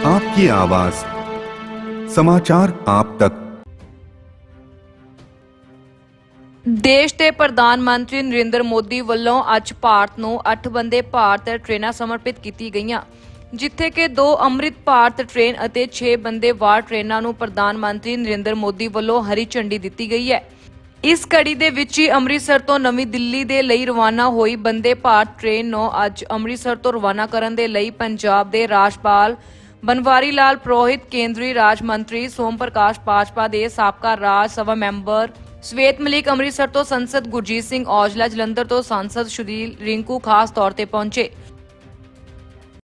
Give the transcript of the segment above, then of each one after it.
आपकी आवाज समाचार आप तक ਦੇਸ਼ ਦੇ ਪ੍ਰਧਾਨ ਮੰਤਰੀ ਨਰਿੰਦਰ ਮੋਦੀ ਵੱਲੋਂ ਅੱਜ ਭਾਰਤ ਨੂੰ 8 ਬੰਦੇ ਭਾਰਤ ਟ੍ਰੇਨਾਂ ਸਮਰਪਿਤ ਕੀਤੀ ਗਈਆਂ ਜਿੱਥੇ ਕਿ ਦੋ ਅੰਮ੍ਰਿਤ ਭਾਰਤ ਟ੍ਰੇਨ ਅਤੇ 6 ਬੰਦੇ ਵਾਰ ਟ੍ਰੇਨਾਂ ਨੂੰ ਪ੍ਰਧਾਨ ਮੰਤਰੀ ਨਰਿੰਦਰ ਮੋਦੀ ਵੱਲੋਂ ਹਰੀ ਝੰਡੀ ਦਿੱਤੀ ਗਈ ਹੈ ਇਸ ਕੜੀ ਦੇ ਵਿੱਚ ਹੀ ਅੰਮ੍ਰਿਤਸਰ ਤੋਂ ਨਵੀਂ ਦਿੱਲੀ ਦੇ ਲਈ ਰਵਾਨਾ ਹੋਈ ਬੰਦੇ ਭਾਰਤ ਟ੍ਰੇਨ ਨੂੰ ਅੱਜ ਅੰਮ੍ਰਿਤਸਰ ਤੋਂ ਰਵਾਨਾ ਕਰਨ ਦੇ ਲਈ ਪੰਜਾਬ ਦੇ ਰਾਜਪਾਲ ਬਨਵਾਰੀ ਲਾਲ ਪ੍ਰੋਹਿਤ ਕੇਂਦਰੀ ਰਾਜ ਮੰਤਰੀ ਸੋਮ ਪ੍ਰਕਾਸ਼ ਭਾਜਪਾ ਦੇ ਸਾਬਕਾ ਰਾਜ ਸਭਾ ਮੈਂਬਰ ਸਵੇਤ ਮਲਿਕ ਅੰਮ੍ਰਿਤਸਰ ਤੋਂ ਸੰਸਦ ਗੁਰਜੀਤ ਸਿੰਘ ਔਜਲਾ ਜਲੰਧਰ ਤੋਂ ਸੰਸਦ ਸ਼੍ਰੀ ਰਿੰਕੂ ਖਾਸ ਤੌਰ ਤੇ ਪਹੁੰਚੇ।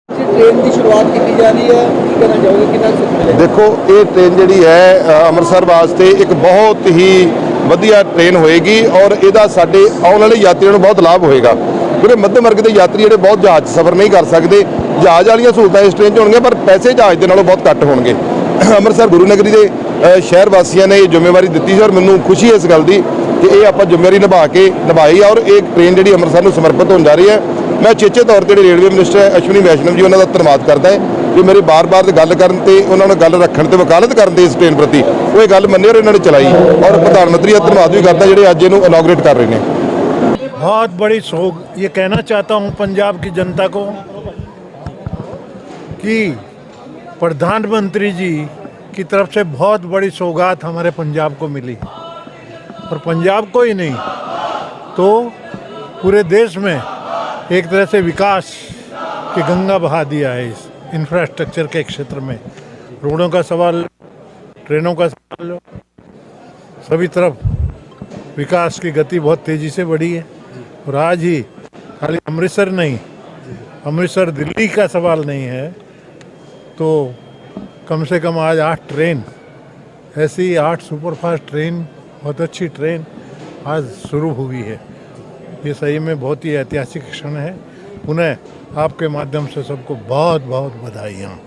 ਜੀ ਟ੍ਰੇਨ ਦੀ ਸ਼ੁਰੂਆਤ ਕੀਤੀ ਜਾ ਰਹੀ ਹੈ ਕੀ ਕਹਿਣਾ ਚਾਹੋਗੇ ਕਿੰਨਾ ਕੁ ਸੁੱਖ ਮਿਲੇਗਾ ਦੇਖੋ ਇਹ ਟ੍ਰੇਨ ਜਿਹੜੀ ਹੈ ਅੰਮ੍ਰਿਤਸਰ ਵਾਸਤੇ ਇੱਕ ਬਹੁਤ ਹੀ ਵਧੀਆ ਟ੍ਰੇਨ ਹੋਏਗੀ ਔਰ ਇਹਦਾ ਸਾਡੇ ਆਉਣ ਵਾਲੇ ਯਾਤਰੀਆਂ ਨੂੰ ਬਹੁਤ ਲਾਭ ਹੋਏਗਾ। ਜਿਹੜੇ ਮੱਧਮ ਵਰਗ ਦੇ ਯਾਤਰੀ ਜਿਹੜੇ ਬਹੁਤ ਜਹਾਜ਼ 'ਚ ਸਫ਼ਰ ਨਹੀਂ ਕਰ ਸਕਦੇ ਜਹਾਜ਼ ਵਾਲੀਆਂ ਸਹੂਲਤਾਂ ਇਸ ਟ੍ਰੇਨ 'ਚ ਹੋਣਗੀਆਂ, ਪਰ ਪੈਸੇ ਜਹਾਜ਼ ਦੇ ਨਾਲੋਂ ਬਹੁਤ ਘੱਟ ਹੋਣਗੇ। ਅੰਮ੍ਰਿਤਸਰ ਗੁਰੂ ਨਗਰੀ ਦੇ ਸ਼ਹਿਰ ਵਾਸੀਆਂ ਨੇ ਇਹ ਜ਼ਿੰਮੇਵਾਰੀ ਦਿੱਤੀ ਸੀ ਔਰ ਮੈਨੂੰ ਖੁਸ਼ੀ ਹੈ ਇਸ ਗੱਲ ਦੀ ਕਿ ਇਹ ਆਪਾਂ ਜ਼ਿੰਮੇਵਾਰੀ ਨਿਭਾ ਕੇ ਨਿਭਾਈ ਔਰ ਇਹ ਟ੍ਰੇਨ ਜਿਹੜੀ ਅੰਮ੍ਰਿਤਸਰ ਨੂੰ ਸਮਰਪਿਤ ਹੋਣ ਜਾ ਰਹੀ ਹੈ। ਮੈਂ ਚੇਚੇ ਤੌਰ ਤੇ ਜਿਹੜੇ ਰੇਲਵੇ ਮਿਨਿਸਟਰ ਅਸ਼ਵਨੀ ਵੈਸ਼ਨਵ ਜੀ, ਉਹਨਾਂ ਦਾ ਧੰਨਵਾਦ ਕਰਦਾ ਹਾਂ ਕਿ ਮੇਰੀ ਬਾਰ-ਬਾਰ ਗੱਲ ਕਰਨ ਤੇ, ਉਹਨਾਂ ਨੂੰ ਗੱਲ ਰੱਖਣ ਤੇ ਵਕਾਲਤ ਕਰਨ ਦੇ ਇਸ ਟ੍ਰੇਨ ਪ੍ਰਤੀ ਉਹ ਇਹ ਗੱਲ ਮੰਨੇ ਔਰ ਇਹਨਾਂ ਨੇ ਚਲਾਈ। ਔਰ ਪ੍ਰਧਾਨ ਮੰਤਰੀ ਦਾ ਧੰਨਵਾਦ ਵੀ ਕਰਦਾ ਜਿਹੜੇ ਅੱਜ ਇਹਨੂੰ ਇਨੋਗਰੇਟ ਕਰ ਰਹੇ ਨੇ। ਬਹੁਤ ਬੜੀ ਸੋਗ, ਇਹ ਕਹਿਣਾ ਚਾਹਤਾ ਹੂੰ ਪੰਜਾਬ ਦੀ ਜਨਤਾ ਕੋ कि प्रधानमंत्री जी की तरफ़ से बहुत बड़ी सौगात हमारे पंजाब को मिली। और पंजाब को ही नहीं तो पूरे देश में एक तरह से विकास की गंगा बहा दिया है इस इंफ्रास्ट्रक्चर के क्षेत्र में। रोडों का सवाल, ट्रेनों का सवाल, सभी तरफ़ विकास की गति बहुत तेज़ी से बढ़ी है। और आज ही खाली अमृतसर नहीं, अमृतसर दिल्ली का सवाल नहीं है तो कम से कम आज आठ ट्रेन, ऐसी आठ सुपरफास्ट ट्रेन, बहुत अच्छी ट्रेन आज शुरू हुई है। ये सही में बहुत ही ऐतिहासिक क्षण है। उन्हें आपके माध्यम से सबको बहुत बहुत बधाइयाँ।